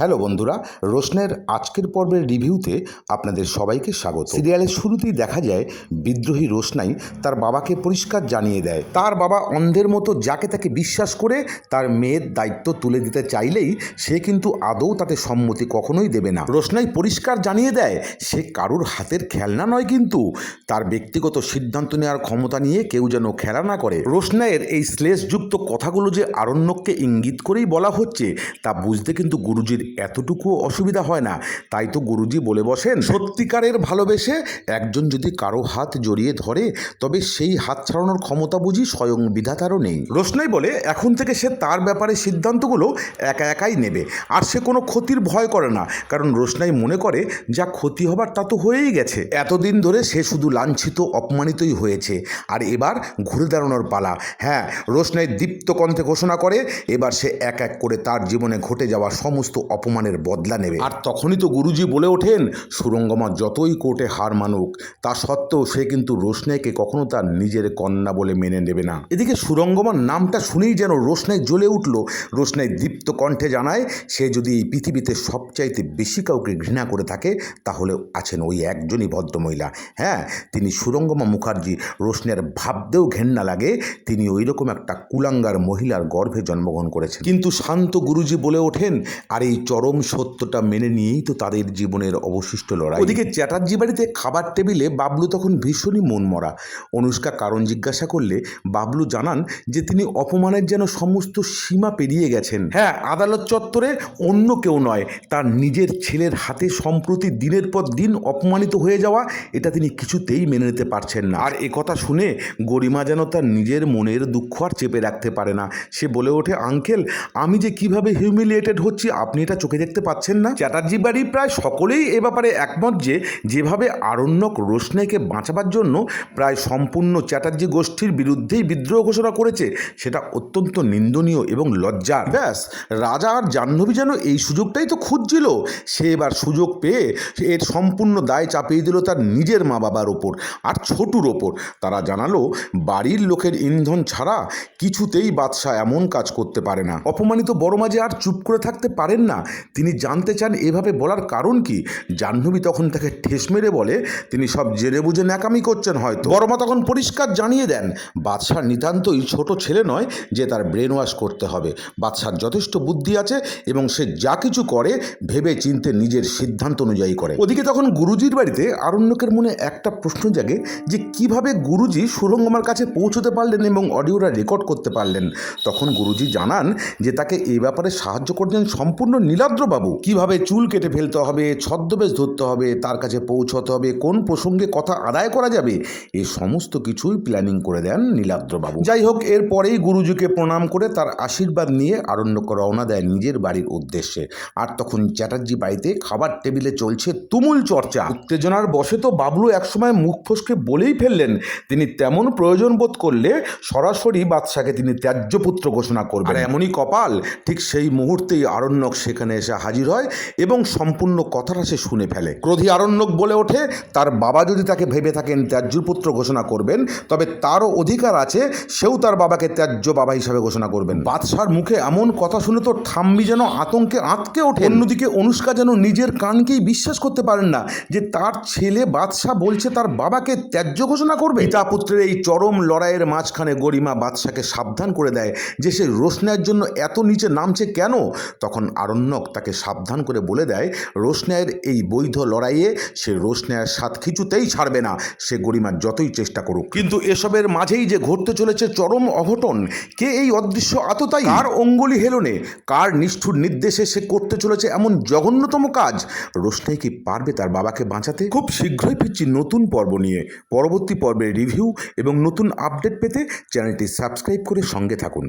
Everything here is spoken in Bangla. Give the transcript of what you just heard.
হ্যালো বন্ধুরা, রোশনের আজকের পর্বের রিভিউতে আপনাদের সবাইকে স্বাগত। সিরিয়ালের শুরুতেই দেখা যায়, বিদ্রোহী রোশনাই তার বাবাকে পরিষ্কার জানিয়ে দেয়। তার বাবা অন্ধের মতো যাকে তাকে বিশ্বাস করে তার মেয়ের দায়িত্ব তুলে দিতে চাইলেই সে কিন্তু আদৌ তাতে সম্মতি কখনোই দেবে না। রোশনাই পরিষ্কার জানিয়ে দেয়, সে কারুর হাতের খেলনা নয় কিন্তু তার ব্যক্তিগত সিদ্ধান্ত নেওয়ার ক্ষমতা নিয়ে কেউ যেন খেলা না করে। রোশনাইয়ের এই শ্লেষযুক্ত কথাগুলো যে আরণ্যককে ইঙ্গিত করেই বলা হচ্ছে, তা বুঝতে কিন্তু গুরুজির এতটুকু অসুবিধা হয় না। তাই তো গুরুজি বলে বসেন, সত্যিকারের ভালোবেসে একজন যদি কারও হাত জড়িয়ে ধরে, তবে সেই হাত ছাড়ানোর ক্ষমতা বুঝি স্বয়ং বিধাতারও নেই। রোশনাই বলে, এখন থেকে সে তার ব্যাপারে সিদ্ধান্তগুলো একা একাই নেবে, আর সে কোনো ক্ষতির ভয় করে না। কারণ রোশনাই মনে করে, যা ক্ষতি হবার তা তো হয়েই গেছে। এতদিন ধরে সে শুধু লাঞ্ছিত, অপমানিতই হয়েছে। আর এবার ঘুরে দাঁড়ানোর পালা। হ্যাঁ রোশনাই দীপ্ত কণ্ঠে ঘোষণা করে, এবার সে এক এক করে তার জীবনে ঘটে যাওয়া সমস্ত অপমানের বদলা নেবে। আর তখনই তো গুরুজি বলে ওঠেন, সুরঙ্গমা যতই কোর্টে হার মানুক, তা সত্ত্বেও সে কিন্তু রোশনাইকে কখনো তার নিজের কন্যা বলে মেনে নেবে না। এদিকে সুরঙ্গমার নামটা শুনেই যেন রোশনাই জ্বলে উঠল। রোশনাই দীপ্ত কণ্ঠে জানায়, সে যদি এই পৃথিবীতে সবচাইতে বেশি কাউকে ঘৃণা করে থাকে, তাহলে আছেন ওই একজনই ভদ্রমহিলা। হ্যাঁ তিনি সুরঙ্গমা মুখার্জি। রোশনের ভাবতেও ঘেন্না লাগে, তিনি ওই রকম একটা কুলাঙ্গার মহিলার গর্ভে জন্মগ্রহণ করেছেন। কিন্তু শান্ত গুরুজি বলে ওঠেন, আর এই চরম সত্যটা মেনে নিয়েই তো তাদের জীবনের অবশিষ্ট লড়াই। ওদিকে চ্যাটার্জি বাড়িতে খাবার টেবিলে বাবলু তখন ভীষণই মনমরা। অনুষ্কা কারণ জিজ্ঞাসা করলে বাবলু জানান যে তিনি অপমানের যেন সমস্ত সীমা পেরিয়ে গেছেন। হ্যাঁ আদালত চত্বরে অন্য কেউ নয় তার নিজের ছেলের হাতে সম্প্রতি দিনের পর দিন অপমানিত হয়ে যাওয়া এটা তিনি কিছুতেই মেনে নিতে পারছেন না। আর একথা শুনে গরিমা যেন তার নিজের মনের দুঃখ আর চেপে রাখতে পারে না। সে বলে ওঠে আঙ্কেল আমি যে কীভাবে হিউমিলিয়েটেড হচ্ছি আপনি এটা চোখে দেখতে পাচ্ছেন না। চ্যাটার্জি বাড়ি প্রায় সকলেই এ ব্যাপারে একমত যে, যেভাবে আরণ্যক রোশনাইকে বাঁচাবার জন্য প্রায় সম্পূর্ণ চ্যাটার্জি গোষ্ঠীর বিরুদ্ধেই বিদ্রোহ ঘোষণা করেছে, সেটা অত্যন্ত নিন্দনীয় এবং লজ্জার। ব্যাস, রাজা আর জাহ্নবী যেন এই সুযোগটাই তো খুঁজছিল। সে এবার সুযোগ পেয়ে এর সম্পূর্ণ দায় চাপিয়ে দিল তার নিজের মা বাবার ওপর আর ছোটুর ওপর। তারা জানালো, বাড়ির লোকের ইন্ধন ছাড়া কিছুতেই বাদশাহ এমন কাজ করতে পারে না। অপমানিত বড় মাঝে আর চুপ করে থাকতে পারেন না। তিনি জানতে চান এভাবে বলার কারণ কি? জাহ্নবী তখন তাকে ঠেস মেরে বলে, তিনি সব জেনে বুঝে ন্যাকামি করছেন হয়তো। বড়মা তখন পরিষ্কার জানিয়ে দেন, বাদশাহ নিতান্তই ছোট ছেলে নয় যে তার ব্রেন ওয়াশ করতে হবে। বাদশার যথেষ্ট বুদ্ধি আছে এবং সে যা কিছু করে ভেবে চিনতে নিজের সিদ্ধান্ত অনুযায়ী করে। ওদিকে তখন গুরুজির বাড়িতে আরণ্যকের মনে একটা প্রশ্ন জাগে যে কীভাবে গুরুজি সুরঙ্গমার কাছে পৌঁছতে পারলেন এবং অডিওটা রেকর্ড করতে পারলেন? তখন গুরুজি জানান যে তাকে এই ব্যাপারে সাহায্য করছেন সম্পূর্ণ নীলাদ্রবাবু, কীভাবে চুল কেটে ফেলতে হবে, ছদ্মবেশ ধরতে হবে, তার কাছে পৌঁছতে হবে, কোন প্রসঙ্গে কথা আদায় করা যাবে, এ সমস্ত কিছুই প্ল্যানিং করে দেন নীলাদ্রবাবু। যাই হোক এরপরেই গুরুজিকে প্রণাম করে তার আশীর্বাদ নিয়ে আরণ্যক রওনা দেয় নিজের বাড়ির উদ্দেশ্যে। আর তখন চ্যাটার্জি বাড়িতে খাবার টেবিলে চলছে তুমুল চর্চা। উত্তেজনার বসে তো বাবলু একসময় মুখ ফসকে বলেই ফেললেন, তিনি তেমন প্রয়োজন বোধ করলে সরাসরি বাদশাকে তিনি ত্যায্যপুত্র ঘোষণা করবেন। এমনই কপাল, ঠিক সেই মুহূর্তেই আরণ্যক সেখানে এসে হাজির হয় এবং সম্পূর্ণ কথাটা সে শুনে ফেলে। ক্রোধী আরণ্যক বলে ওঠে, তার বাবা যদি তাকে ভেবে থাকেন ত্যায্যপুত্র ঘোষণা করবেন, তবে তারও অধিকার আছে, সেও তার বাবাকে ত্যায্য বাবা হিসাবে ঘোষণা করবেন। বাদশার মুখে এমন কথা শুনে তো ঠাম্মি যেন আতঙ্কে আঁতকে ওঠে অন্যদিকে অনুষ্কা যেন নিজের কানকেই বিশ্বাস করতে পারেন না যে তার ছেলে বাদশাহ বলছে তার বাবাকে ত্যায্য ঘোষণা করবে। পিতা পুত্রের এই চরম লড়াইয়ের মাঝখানে গরিমা বাদশাকে সাবধান করে দেয় যে সে রোশনাইয়ের জন্য এত নিচে নামছে কেন? তখন আরণ্যক তাকে সাবধান করে বলে দেয় রোশনায়ের এই বৈধ লড়াইয়ে সে রোশনায়ের সাথ কিছুতেই ছাড়বে না। সে গরিমার যতই চেষ্টা করুক। কিন্তু এসবের মাঝেই যে ঘটতে চলেছে চরম অঘটন, কে এই অদৃশ্য আততাই কার অঙ্গুলি হেলনে? কার নিষ্ঠুর নির্দেশে সে করতে চলেছে এমন জঘন্যতম কাজ? রোশনাই কি পারবে তার বাবাকে বাঁচাতে? খুব শীঘ্রই ফিরছি নতুন পর্ব নিয়ে। পরবর্তী পর্বের রিভিউ এবং নতুন আপডেট পেতে চ্যানেলটি সাবস্ক্রাইব করে সঙ্গে থাকুন।